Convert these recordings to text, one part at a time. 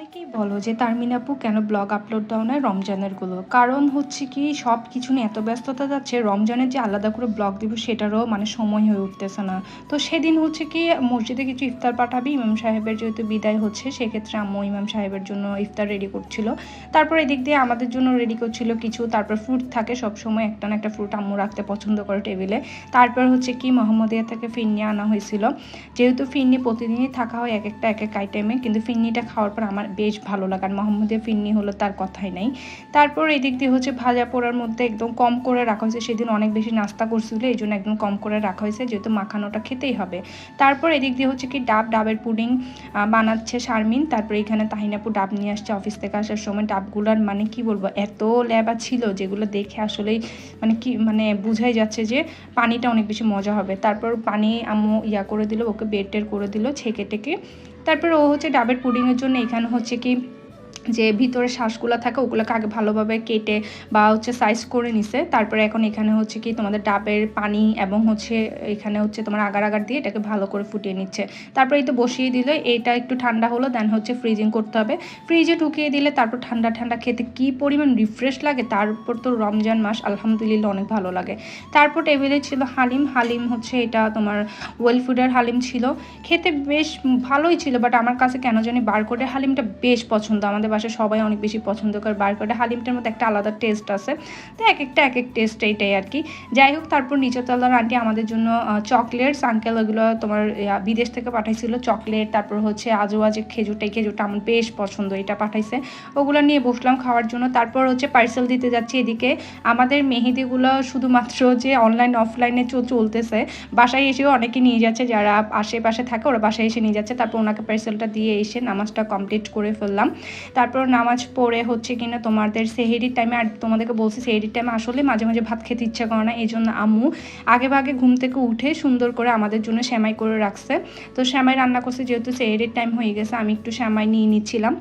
অনেকেই বলো যে, তারমিন আপু, কেন ব্লগ আপলোড দাও না রমজানেরগুলো কারণ হচ্ছে কি, সব কিছু নিয়ে এত ব্যস্ততা যাচ্ছে, রমজানের যে আলাদা করে ব্লগ দিব, সেটারও মানে সময় হয়ে উঠতেছে না। তো সেদিন হচ্ছে কি, মসজিদে কিছু ইফতার পাঠাবি, ইমাম সাহেবের যেহেতু বিদায় হচ্ছে, সেক্ষেত্রে আম্মু ইমাম সাহেবের জন্য ইফতার রেডি করছিল। তারপর এদিক দিয়ে আমাদের জন্য রেডি করছিল কিছু, তারপর ফ্রুট থাকে সব সময় একটা না একটা ফ্রুট আম্মু রাখতে পছন্দ করে টেবিলে তারপর হচ্ছে কি মোহাম্মদিয়া থেকে ফিরনি আনা হয়েছিল। যেহেতু ফিরনি প্রতিদিনই থাকা হয় এক একটা, এক এক আইটেমে কিন্তু ফিরনিটা খাওয়ার পর আমার বেশ ভালো লাগার আর মোহাম্মদিয়া ফিরনি হলো তার কথাই নাই। তারপর এদিক দিয়ে হচ্ছে ভাজা পোড়ার মধ্যে একদম কম করে রাখা হয়েছে। সেদিন অনেক বেশি নাস্তা করছিল, এই জন্য একদম কম করে রাখা হয়েছে, যেহেতু মাখানোটা খেতেই হবে। তারপর এদিক দিয়ে হচ্ছে কি ডাব, ডাবের পুডিং বানাচ্ছে শারমিন। তারপর এখানে তাহিনাপু ডাব নিয়ে আসছে অফিস থেকে আসার সময়। ডাবগুলার মানে কি বলব, এত লেবা ছিল যেগুলো দেখে আসলেই মানে কি মানে বুঝাই যাচ্ছে যে পানিটা অনেক বেশি মজা হবে। তারপর পানি আম্মু ইয়া করে দিল, ওকে বেড টের করে দিল, ছেঁকে টেকে তারপর ও হচ্ছে ডাবের পুডিংয়ের জন্য এখানে হচ্ছে কি যে ভিতরে শ্বাসগুলো থাকে, ওগুলোকে আগে ভালোভাবে কেটে বা হচ্ছে সাইজ করে নিছে। তারপরে এখন এখানে হচ্ছে কি তোমাদের ডাবের পানি এবং হচ্ছে এখানে হচ্ছে তোমার আগার আগার দিয়ে এটাকে ভালো করে ফুটিয়ে নিচ্ছে। তারপরে এই তো বসিয়ে দিলে এটা একটু ঠান্ডা হলো দেন হচ্ছে ফ্রিজিং করতে হবে। ফ্রিজে ঢুকিয়ে দিলে তারপর ঠান্ডা ঠান্ডা খেতে কি পরিমাণ রিফ্রেশ লাগে, তারপর তো রমজান মাস, আলহামদুলিল্লাহ অনেক ভালো লাগে। তারপর টেবিলে ছিল হালিম। হালিম হচ্ছে এটা তোমার ওয়েল ফুডের হালিম ছিল। খেতে বেশ ভালোই ছিল বাট আমার কাছে কেন জানি বারকোডের হালিমটা বেশ পছন্দ। আমাদের বাসায় সবাই অনেক বেশি পছন্দ করে বারকোডের হালিমটার মধ্যে একটা আলাদা টেস্ট আছে। তো এক একটা, এক এক টেস্ট এইটাই আর কি। যাই হোক, তারপর নিচতলার আন্টি আমাদের জন্য চকলেটস আঙ্কেল ওগুলো তোমার বিদেশ থেকে পাঠাইছিল চকলেট তারপর হচ্ছে আজও আজে খেজুরটা, এই খেজুরটা আমার বেশ পছন্দ, এটা পাঠাইছে। ওগুলো নিয়ে বসলাম খাওয়ার জন্য। তারপর হচ্ছে পার্সেল দিতে যাচ্ছি এদিকে। আমাদের মেহেদিগুলো শুধুমাত্র যে অনলাইন অফলাইনে চলতেছে, বাসায় এসেও অনেকে নিয়ে যাচ্ছে, যারা আশেপাশে থাকে ওরা বাসায় এসে নিয়ে যাচ্ছে। তারপর ওনাকে পার্সেলটা দিয়ে এসে নামাজটা কমপ্লিট করে ফেললাম। তারপর নামাজ পড়ে হচ্ছে কিনা তোমাদের সেহেরির টাইমে আর তোমাদেরকে বলছি সেহেরির টাইমে আসলে মাঝে মাঝে ভাত খেতে ইচ্ছা করে না এই জন্য আম্মু আগে ভাগে ঘুম থেকে উঠে সুন্দর করে আমাদের জন্য শ্যামাই করে রাখছে। তো শ্যামাই রান্না করছে, যেহেতু সেহেরির টাইম হয়ে গেছে, আমি একটু শ্যামাই নিয়ে নিচ্ছিলাম।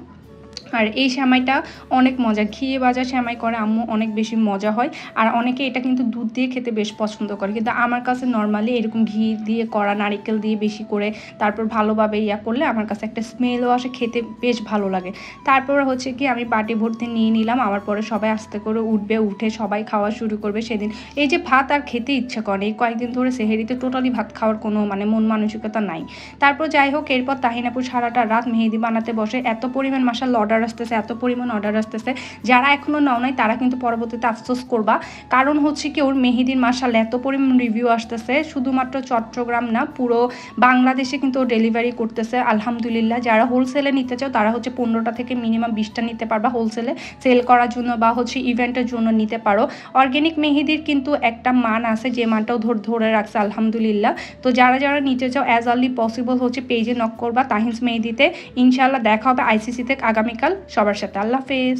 আর এই শ্যামাইটা অনেক মজা। ঘিয়ে ভাজা শ্যামাই করে আম্মু অনেক বেশি মজা হয়। আর অনেকে এটা কিন্তু দুধ দিয়ে খেতে বেশ পছন্দ করে। কিন্তু আমার কাছে নর্মালি এরকম ঘি দিয়ে করা নারিকেল দিয়ে বেশি করে তারপর ভালোভাবে ইয়া করলে আমার কাছে একটা স্মেলও আসে, খেতে বেশ ভালো লাগে। তারপর হচ্ছে কি আমি বাটি ভর্তি নিয়ে নিলাম। আমার পরে সবাই আস্তে করে উঠবে, উঠে সবাই খাওয়া শুরু করবে সেদিন। এই যে ভাত আর খেতে ইচ্ছা করে, এই কয়েকদিন ধরে সেহেরিতে টোটালি ভাত খাওয়ার কোনো মানে মন মানসিকতা নাই। তারপর যাই হোক, এরপর তাহিনাপুর সারাটা রাত মেহেদি বানাতে বসে এত পরিমাণ মাসাল অর্ডার আসতেছে, এত পরিমাণ অর্ডার আসতেছে। যারা এখনও নাও নাই, তারা কিন্তু পরবর্তীতে আফসোস করবা। কারণ হচ্ছে কি, ওর মেহেদির মাসাল এত পরিমাণ রিভিউ আসতেছে। শুধুমাত্র চট্টগ্রাম না, পুরো বাংলাদেশে কিন্তু ও ডেলিভারি করতেছে। আলহামদুলিল্লাহ, যারা হোলসেলে নিতে চাও, তারা হচ্ছে পনেরোটা থেকে মিনিমাম বিশটা নিতে পারবা হোলসেলে সেল করার জন্য বা হচ্ছে ইভেন্টের জন্য নিতে পারো। অর্গ্যানিক মেহেদির কিন্তু একটা মান আছে, যে মানটাও ধর, ধরে রাখছে, আলহামদুলিল্লাহ। তো যারা যারা নিতে চাও অ্যাজ আর্লি পসিবল হচ্ছে পেজে নক করবা, তাহিন্স মেহেদিতে। ইনশাল্লাহ দেখা হবে আইসিসিতে আগামীকাল। সবার সাথে। আল্লাহ হাফেজ।